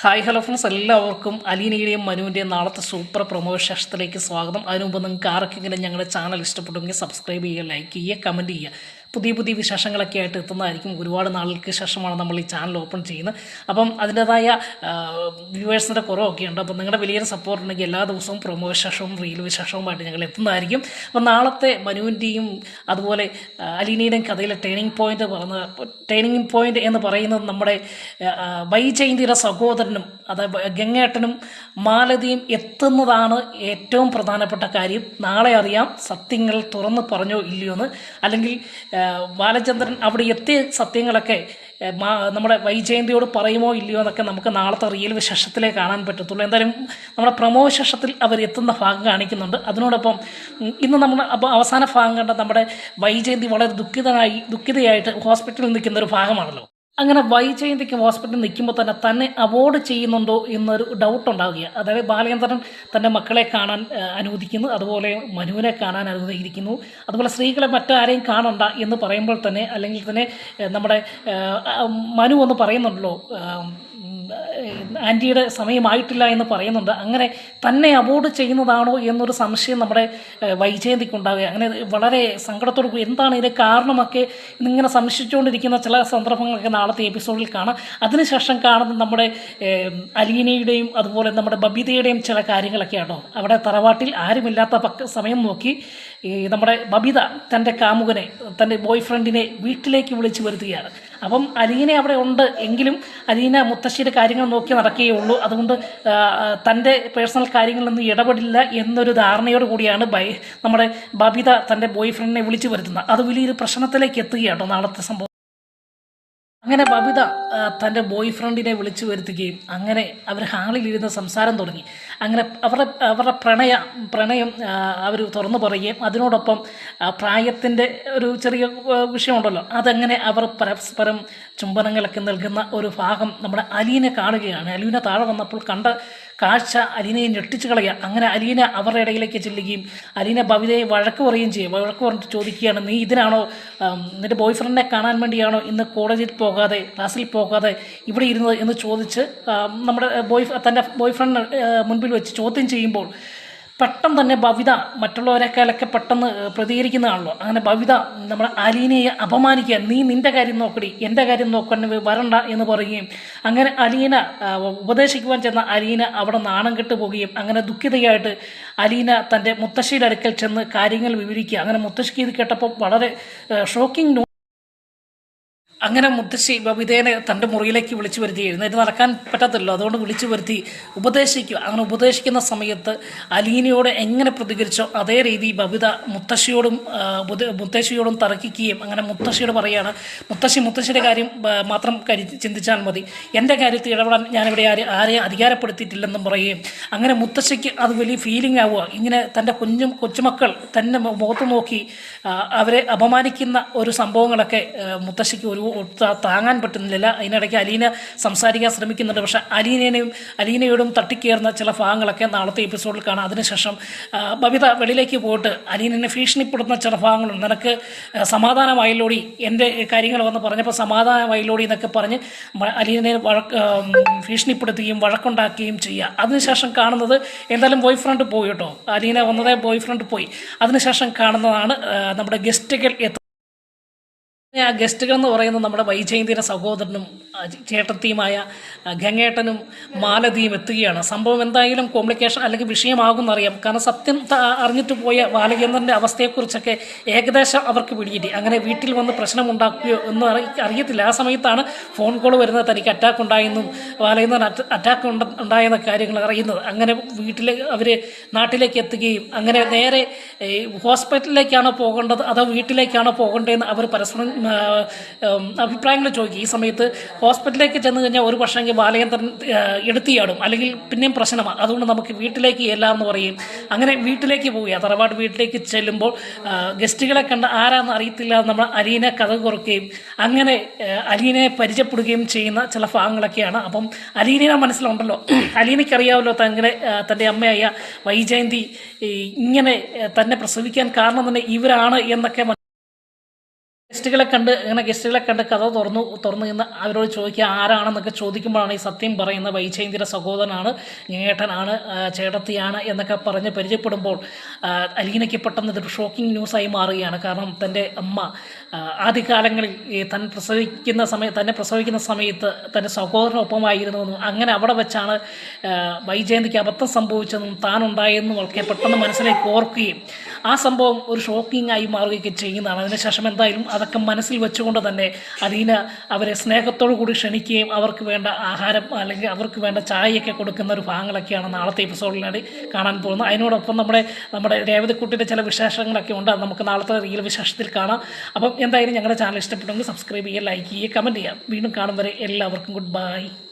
Hi hello friends. എല്ലാവർക്കും അലീനയുടെയും മനുവിന്റെയും നാളത്തെ super promo വിശേഷത്തിലേക്ക് സ്വാഗതം. അതിനുമുമ്പ് നിങ്ങൾക്ക് ആർക്കെങ്കിലും ഞങ്ങളുടെ ചാനൽ ഇഷ്ടപ്പെട്ടെങ്കിൽ സബ്സ്ക്രൈബ് ചെയ്യുക ലൈക്ക് ചെയ്യുക കമന്റ് ചെയ്യുക. പുതിയ പുതിയ വിശേഷങ്ങളൊക്കെ ആയിട്ട് എത്തുന്നതായിരിക്കും. ഒരുപാട് നാളുകൾക്ക് ശേഷമാണ് നമ്മൾ ഈ ചാനൽ ഓപ്പൺ ചെയ്യുന്നത്. അപ്പം അതിന്റെതായ വ്യൂവേഴ്സിന്റെ കുറവൊക്കെ ഉണ്ട്. അപ്പം നിങ്ങളുടെ വലിയൊരു സപ്പോർട്ട് ഉണ്ടെങ്കിൽ എല്ലാ ദിവസവും പ്രൊമോ വിശേഷവും റീൽ വിശേഷവുമായിട്ട് ഞങ്ങൾ എത്തുന്നതായിരിക്കും. അപ്പം നാളത്തെ മനുവിന്റെയും അതുപോലെ അലീനയുടെയും കഥയിലെ ടേണിംഗ് പോയിന്റ് പറഞ്ഞ ടേണിംഗ് പോയിന്റ് എന്ന് പറയുന്നത് നമ്മുടെ വൈജയന്തിയുടെ സഹോദരനും അതായത് ഗംഗേട്ടനും മാലതിയും എത്തുന്നതാണ് ഏറ്റവും പ്രധാനപ്പെട്ട കാര്യം. നാളെ അറിയാം സത്യങ്ങൾ തുറന്ന് പറഞ്ഞോ ഇല്ലയോ എന്ന് അല്ലെങ്കിൽ ബാലചന്ദ്രൻ അവിടെ എത്തിയ സത്യങ്ങളൊക്കെ നമ്മുടെ വൈജയന്തിയോട് പറയുമോ ഇല്ലയോ എന്നൊക്കെ നമുക്ക് നാളത്തെ റിയൽ വിശേഷത്തിലേ കാണാൻ പറ്റത്തുള്ളൂ. എന്തായാലും നമ്മുടെ പ്രമോ വിശേഷത്തിൽ അവർ എത്തുന്ന ഭാഗം കാണിക്കുന്നുണ്ട്. അതിനോടൊപ്പം ഇന്ന് നമ്മൾ അപ്പോൾ അവസാന ഭാഗം കണ്ട നമ്മുടെ വൈജയന്തി വളരെ ദുഃഖിതനായി ദുഃഖിതയായിട്ട് ഹോസ്പിറ്റലിൽ നിൽക്കുന്ന ഒരു ഭാഗമാണല്ലോ. അങ്ങനെ വൈജയന്തിക്ക് ഹോസ്പിറ്റലിൽ നിൽക്കുമ്പോൾ തന്നെ തന്നെ അവോയ്ഡ് ചെയ്യുന്നുണ്ടോ എന്നൊരു ഡൗട്ട് ഉണ്ടാവുകയാണ്. അതായത് ബാലചന്ദ്രൻ തന്റെ മക്കളെ കാണാൻ അനുവദിക്കുന്നു. അതുപോലെ മനുവിനെ കാണാൻ അനുവദിക്കുന്നു. അതുപോലെ സ്ത്രീകളെ മറ്റാരെയും കാണണ്ട എന്ന് പറയുമ്പോൾ തന്നെ അല്ലെങ്കിൽ തന്നെ നമ്മുടെ മനു എന്ന് പറയുന്നുണ്ടല്ലോ ആന്റിയുടെ സമയമായിട്ടില്ല എന്ന് പറയുന്നുണ്ട്. അങ്ങനെ തന്നെ അബോർഡ് ചെയ്യുന്നതാണോ എന്നൊരു സംശയം നമ്മുടെ വൈജയന്തിക്ക് ഉണ്ടാവുക. അങ്ങനെ വളരെ സങ്കടത്തോട് കൂടി എന്താണ് ഇതിന് കാരണമൊക്കെ ഇങ്ങനെ സംശയിച്ചുകൊണ്ടിരിക്കുന്ന ചില സന്ദർഭങ്ങളൊക്കെ നാളത്തെ എപ്പിസോഡിൽ കാണാം. അതിനുശേഷം കാണുന്ന നമ്മുടെ അലീനയുടെയും അതുപോലെ നമ്മുടെ ബബിതയുടെയും ചില കാര്യങ്ങളൊക്കെ അവിടെ തറവാട്ടിൽ ആരുമില്ലാത്ത സമയം നോക്കി ഈ നമ്മുടെ ബബിത തന്റെ കാമുകനെ തന്റെ ബോയ് ഫ്രണ്ടിനെ വീട്ടിലേക്ക് വിളിച്ചു വരുത്തുകയാണ്. അപ്പം അലീന അവിടെ ഉണ്ട് എങ്കിലും അലീന മുത്തശ്ശിയുടെ കാര്യങ്ങൾ നോക്കി നടക്കുകയേ ഉള്ളൂ. അതുകൊണ്ട് തന്റെ പേഴ്സണൽ കാര്യങ്ങളിലൊന്നും ഇടപെടില്ല എന്നൊരു ധാരണയോട് കൂടിയാണ് ബൈ നമ്മുടെ ബബിത തന്റെ ബോയ് ഫ്രണ്ടിനെ വിളിച്ചു വരുത്തുന്നത്. അത് വലിയൊരു പ്രശ്നത്തിലേക്ക് എത്തുകയാട്ടോ നാളത്തെ സംഭവം. അങ്ങനെ ബബിത തന്റെ ബോയ് ഫ്രണ്ടിനെ വിളിച്ചു വരുത്തുകയും അങ്ങനെ അവർ ഹാളിലിരുന്ന് സംസാരം തുടങ്ങി. അങ്ങനെ അവരുടെ അവരുടെ പ്രണയ പ്രണയം അവർ തുറന്നു പറയുകയും അതിനോടൊപ്പം പ്രായത്തിന്റെ ഒരു ചെറിയ വിഷയമുണ്ടല്ലോ. അതങ്ങനെ അവർ പരസ്പരം ചുംബനങ്ങളൊക്കെ നൽകുന്ന ഒരു ഭാഗം നമ്മുടെ അലീനെ കാണുകയാണ്. അലീന താഴെ വന്നപ്പോൾ കണ്ട കാഴ്ച അലീനയെ ഞെട്ടിച്ചു കളയുക. അങ്ങനെ അലീന അവരുടെ ഇടയിലേക്ക് ചെല്ലുകയും അലീന ഭവിതയെ വഴക്ക് പറയുകയും ചെയ്യും. വഴക്ക് പറഞ്ഞിട്ട് ചോദിക്കുകയാണ് നീ ഇതിനാണോ നിന്റെ ബോയ് ഫ്രണ്ടിനെ കാണാൻ വേണ്ടിയാണോ ഇന്ന് കോളേജിൽ പോകാതെ ക്ലാസ്സിൽ പോകാതെ ഇവിടെ ഇരുന്നത്? എന്ന് ചോദിച്ച് നമ്മുടെ ബോയ് തന്റെ ബോയ് ഫ്രണ്ട് മുൻപിൽ വെച്ച് ചോദ്യം ചെയ്യുമ്പോൾ പെട്ടെന്ന് തന്നെ ഭവിത മറ്റുള്ളവരെക്കാളൊക്കെ പെട്ടെന്ന് പ്രതികരിക്കുന്നതാണല്ലോ. അങ്ങനെ ഭവിത നമ്മുടെ അലീനയെ അപമാനിക്കുക നീ നിന്റെ കാര്യം നോക്കടി എന്റെ കാര്യം നോക്കണ്ട വരണ്ട എന്ന് പറയുകയും അങ്ങനെ അലീന ഉപദേശിക്കുവാൻ ചെന്ന അലീന അവിടെ നാണം കെട്ടു പോവുകയും അങ്ങനെ ദുഃഖിതയായിട്ട് അലീന തന്റെ മുത്തശ്ശിയുടെ അടുക്കൽ ചെന്ന് കാര്യങ്ങൾ വിവരിക്കുക. അങ്ങനെ മുത്തശ്ശിക്ക് ഇത് കേട്ടപ്പോൾ വളരെ ഷോക്കിംഗ് അങ്ങനെ മുത്തശ്ശി ബബിതേനെ തന്റെ മുറിയിലേക്ക് വിളിച്ചു വരുത്തി എഴുന്നേറ്റ് നടക്കാൻ പറ്റത്തില്ലോ അതുകൊണ്ട് വിളിച്ചു വരുത്തി ഉപദേശിക്കുക. അങ്ങനെ ഉപദേശിക്കുന്ന സമയത്ത് അലീനയോട് എങ്ങനെ പ്രതികരിച്ചോ അതേ രീതി ബബിത മുത്തശ്ശിയോടും മുത്തശ്ശിയോടും തർക്കിക്കുകയും അങ്ങനെ മുത്തശ്ശിയോട് പറയുകയാണ് മുത്തശ്ശി മുത്തശ്ശിയുടെ കാര്യം മാത്രം കരി ചിന്തിച്ചാൽ മതി. എന്റെ കാര്യത്തിൽ ഇടപെടാൻ ഞാനിവിടെ ആരെ ആരെയും അധികാരപ്പെടുത്തിയിട്ടില്ലെന്നും പറയുകയും അങ്ങനെ മുത്തശ്ശിക്ക് അത് വലിയ ഫീലിംഗ് ആവുക. ഇങ്ങനെ തന്റെ കുഞ്ഞും കൊച്ചുമക്കൾ തന്നെ മുഖത്ത് നോക്കി അവരെ അപമാനിക്കുന്ന ഒരു സംഭവങ്ങളൊക്കെ മുത്തശ്ശിക്ക് ഒരു താങ്ങാൻ പറ്റുന്നില്ല. അതിനിടയ്ക്ക് അലീന സംസാരിക്കാൻ ശ്രമിക്കുന്നുണ്ട്. പക്ഷേ അലീനയും അലീനയോടും തട്ടിക്കേറുന്ന ചില ഭാഗങ്ങളൊക്കെ നാളത്തെ എപ്പിസോഡിൽ കാണാം. അതിനുശേഷം ബബിത വെളിയിലേക്ക് പോയിട്ട് അലീനനെ ഭീഷണിപ്പെടുത്തുന്ന ചില ഭാഗങ്ങളുണ്ട്. നിനക്ക് സമാധാനമായില്ലോടി? എന്റെ കാര്യങ്ങൾ വന്ന് പറഞ്ഞപ്പോൾ സമാധാനമായില്ലോടി എന്നൊക്കെ പറഞ്ഞ് അലീനെ വഴക്ക് ഭീഷണിപ്പെടുത്തുകയും വഴക്കുണ്ടാക്കുകയും ചെയ്യുക. അതിനുശേഷം കാണുന്നത് എന്തായാലും ബോയ് ഫ്രണ്ട് പോയി കേട്ടോ. അലീന വന്നതേ ബോയ് ഫ്രണ്ട് പോയി. അതിനുശേഷം കാണുന്നതാണ് നമ്മുടെ ഗസ്റ്റുകൾ എത്തുന്നത്. ആ ഗസ്റ്റുകൾ എന്ന് പറയുന്നത് നമ്മുടെ വൈജയന്തിയുടെ സഹോദരനും ചേട്ടത്തിയുമായ ഗംഗേട്ടനും മാലതിയും എത്തുകയാണ്. സംഭവം എന്തായാലും കോംപ്ലിക്കേഷൻ അല്ലെങ്കിൽ വിഷയമാകുമെന്നറിയാം കാരണം സത്യം അറിഞ്ഞിട്ട് പോയ ബാലചന്ദ്രന്റെ അവസ്ഥയെക്കുറിച്ചൊക്കെ ഏകദേശം അവർക്ക് പിടികിട്ടി. അങ്ങനെ വീട്ടിൽ വന്ന് പ്രശ്നമുണ്ടാക്കുകയോ ഒന്നും എന്ന് അറിയത്തില്ല. ആ സമയത്താണ് ഫോൺ കോൾ വരുന്നത്. തനിക്ക് അറ്റാക്ക് ഉണ്ടായെന്നും ബാലചന്ദ്രൻ അറ്റാക്ക് ഉണ്ടായെന്ന കാര്യങ്ങൾ അറിയുന്നത്. അങ്ങനെ വീട്ടിലെ അവർ നാട്ടിലേക്ക് എത്തുകയും അങ്ങനെ നേരെ ഹോസ്പിറ്റലിലേക്കാണോ പോകേണ്ടത്? അതോ വീട്ടിലേക്കാണോ പോകേണ്ടതെന്ന് അവർ പരസ്പരം അഭിപ്രായങ്ങൾ ചോദിക്കും. ഈ സമയത്ത് ഹോസ്പിറ്റലിലേക്ക് ചെന്ന് കഴിഞ്ഞാൽ ഒരു പക്ഷേങ്കിൽ ബാലകേന്ദ്രൻ എടുത്തിയാടും. അല്ലെങ്കിൽ പിന്നെയും പ്രശ്നമാണ് അതുകൊണ്ട് നമുക്ക് വീട്ടിലേക്ക് എല്ലാം എന്ന് പറയും. അങ്ങനെ വീട്ടിലേക്ക് പോവുക തറവാട് വീട്ടിലേക്ക് ചെല്ലുമ്പോൾ ഗസ്റ്റുകളെ കണ്ട് ആരാന്ന് അറിയത്തില്ല നമ്മൾ അലീനെ കഥ കുറയ്ക്കുകയും അങ്ങനെ അലീനെ പരിചയപ്പെടുകയും ചെയ്യുന്ന ചില ഭാഗങ്ങളൊക്കെയാണ്. അപ്പം അലീനെ മനസ്സിലുണ്ടല്ലോ. അലീനയ്ക്ക് അറിയാമല്ലോ തങ്ങനെ തന്റെ അമ്മയായ വൈജയന്തി ഇങ്ങനെ തന്നെ പ്രസവിക്കാൻ കാരണം തന്നെ ഇവരാണ് എന്നൊക്കെ ഗസ്റ്റുകളെ കണ്ട് ഇങ്ങനെ ഗസ്റ്റുകളെ കണ്ട് കഥ തുറന്നു തുറന്നു നിന്ന് അവരോട് ചോദിക്കുക ആരാണെന്നൊക്കെ ചോദിക്കുമ്പോഴാണ് ഈ സത്യം പറയുന്ന വൈചൈന്തിയുടെ സഹോദരനാണ് ഞേട്ടനാണ് ചേട്ടത്തിയാണ് എന്നൊക്കെ പറഞ്ഞ് പരിചയപ്പെടുമ്പോൾ അലീനയ്ക്ക് പെട്ടെന്ന് ഇതൊരു ഷോക്കിംഗ് ന്യൂസായി മാറുകയാണ്. കാരണം തന്റെ അമ്മ ആദ്യകാലങ്ങളിൽ ഈ തൻ പ്രസവിക്കുന്ന സമയത്ത് തന്നെ പ്രസവിക്കുന്ന സമയത്ത് തന്റെ സഹോദരനൊപ്പമായിരുന്നുവെന്നും അങ്ങനെ അവിടെ വെച്ചാണ് വൈജയന്തിക്ക് അബദ്ധം സംഭവിച്ചതെന്നും താൻ ഉണ്ടായെന്നും ഒക്കെ പെട്ടെന്ന് മനസ്സിലേക്ക് ഓർക്കുകയും ആ സംഭവം ഒരു ഷോക്കിംഗ് ആയി മാറുകയൊക്കെ ചെയ്യുന്നതാണ്. അതിനുശേഷം എന്തായാലും അതൊക്കെ മനസ്സിൽ വെച്ചുകൊണ്ട് തന്നെ അലീന അവരെ സ്നേഹത്തോടു കൂടി ക്ഷണിക്കുകയും അവർക്ക് വേണ്ട ആഹാരം അല്ലെങ്കിൽ അവർക്ക് വേണ്ട ചായയൊക്കെ കൊടുക്കുന്ന ഒരു ഭാഗങ്ങളൊക്കെയാണ് നാളത്തെ എപ്പിസോഡിലാണ് കാണാൻ പോകുന്നത്. അതിനോടൊപ്പം നമ്മുടെ നമ്മുടെ രേവതിക്കുട്ടിയുടെ ചില വിശേഷങ്ങളൊക്കെ ഉണ്ട്. അത് നമുക്ക് നാളത്തെ റീൽ വിശേഷത്തിൽ കാണാം. അപ്പം എന്തായാലും ഞങ്ങളുടെ ചാനൽ ഇഷ്ടപ്പെട്ടെങ്കിൽ സബ്സ്ക്രൈബ് ചെയ്യുക ലൈക്ക് ചെയ്യുക കമന്റ് ചെയ്യുക. വീണ്ടും കാണും വരെ എല്ലാവർക്കും ഗുഡ് ബൈ